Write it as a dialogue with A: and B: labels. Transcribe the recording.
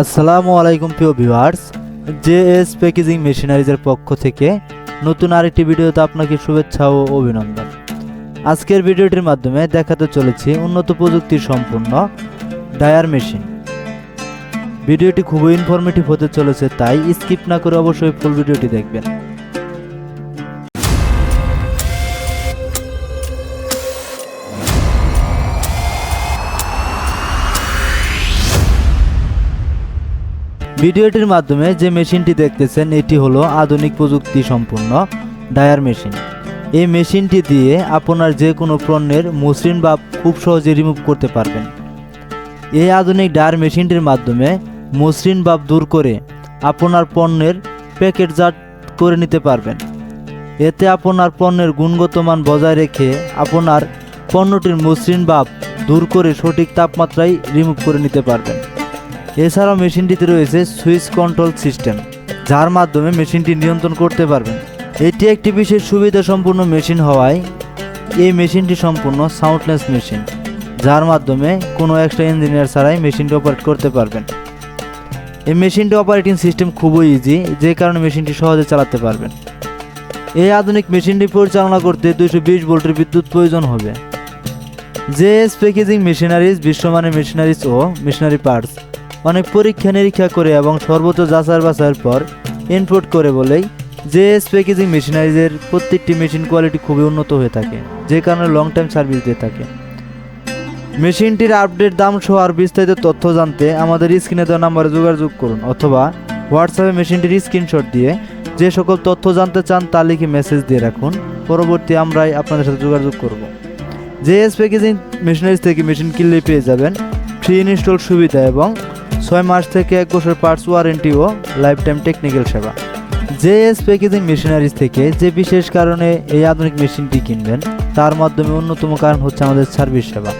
A: আসসালামু আলাইকুম প্রিয় ভিউয়ার্স জে এস প্যাকেজিং মেশিনারিজের পক্ষ থেকে নতুন আরেকটি ভিডিওতে আপনাকে শুভেচ্ছা ও অভিনন্দন। আজকের ভিডিওটির মাধ্যমে দেখাতে চলেছি উন্নত প্রযুক্তি সম্পূর্ণ ডায়ার মেশিন। ভিডিওটি খুবই ইনফরমেটিভ হতে চলেছে, তাই স্কিপ না করে অবশ্যই ফুল ভিডিওটি দেখবেন। ভিডিওটির মাধ্যমে যে মেশিনটি দেখতেছেন, এটি হলো আধুনিক প্রযুক্তি সম্পন্ন ডায়ার মেশিন। এই মেশিনটি দিয়ে আপনার যে কোনো পণ্যের মসৃণ ভাব খুব সহজে রিমুভ করতে পারবেন। এই আধুনিক ডায়ার মেশিনটির মাধ্যমে মসৃণ ভাব দূর করে আপনার পণ্যের প্যাকেটজাত করে নিতে পারবেন। এতে আপনার পণ্যের গুণগত মান বজায় রেখে আপনার পণ্যটির মসৃণ ভাব দূর করে সঠিক তাপমাত্রায় রিমুভ করে নিতে পারবেন। এছাড়াও মেশিনটিতে রয়েছে সুইচ কন্ট্রোল সিস্টেম, যার মাধ্যমে মেশিনটি নিয়ন্ত্রণ করতে পারবেন। এটি একটি বিশেষ সুবিধা সম্পূর্ণ মেশিন হওয়ায় এই মেশিনটি সম্পূর্ণ সাউন্ডলেস মেশিন, যার মাধ্যমে কোনো এক্সট্রা ইঞ্জিনিয়ার ছাড়াই মেশিনটি অপারেট করতে পারবেন। এই মেশিনটি অপারেটিং সিস্টেম খুবই ইজি যে কারণে মেশিনটি সহজে চালাতে পারবেন। এই আধুনিক মেশিনটি পরিচালনা করতে দুইশো বিশ ভোল্টের বিদ্যুৎ প্রয়োজন হবে। জেএস প্যাকেজিং মেশিনারিজ, বিশ্বমানের মেশিনারিজ ও মেশিনারি পার্টস অনেক পরীক্ষা নিরীক্ষা করে এবং সর্বোচ্চ যাচার বাছাইয়ের পর ইনপুট করে বলেই জেএস প্যাকেজিং মেশিনারিজের প্রত্যেকটি মেশিন কোয়ালিটি খুবই উন্নত হয়ে থাকে, যে কারণে লং টাইম সার্ভিস দিয়ে থাকে। মেশিনটির আপডেট দাম সহ আর বিস্তারিত তথ্য জানতে আমাদের স্ক্রিনে দেওয়া নাম্বারে যোগাযোগ করুন অথবা হোয়াটসঅ্যাপে মেশিনটির স্ক্রিনশট দিয়ে যে সকল তথ্য জানতে চান তা লিখে মেসেজ দিয়ে রাখুন। পরবর্তী আমরাই আপনাদের সাথে যোগাযোগ করব। জেএস প্যাকেজিং মেশিনারিজ থেকে মেশিন কিনলে পেয়ে যাবেন ফ্রি ইনস্টল সুবিধা এবং ছয় মাস থেকে এক বছর পার্টস ওয়ারেন্টি ও লাইফ টাইম টেকনিক্যাল সেবা। জেএস প্যাকেজিং মেশিনারিজ থেকে যে বিশেষ কারণে এই আধুনিক মেশিনটি কিনবেন, তার মাধ্যমে অন্যতম কারণ হচ্ছে আমাদের সার্ভিস সেবা।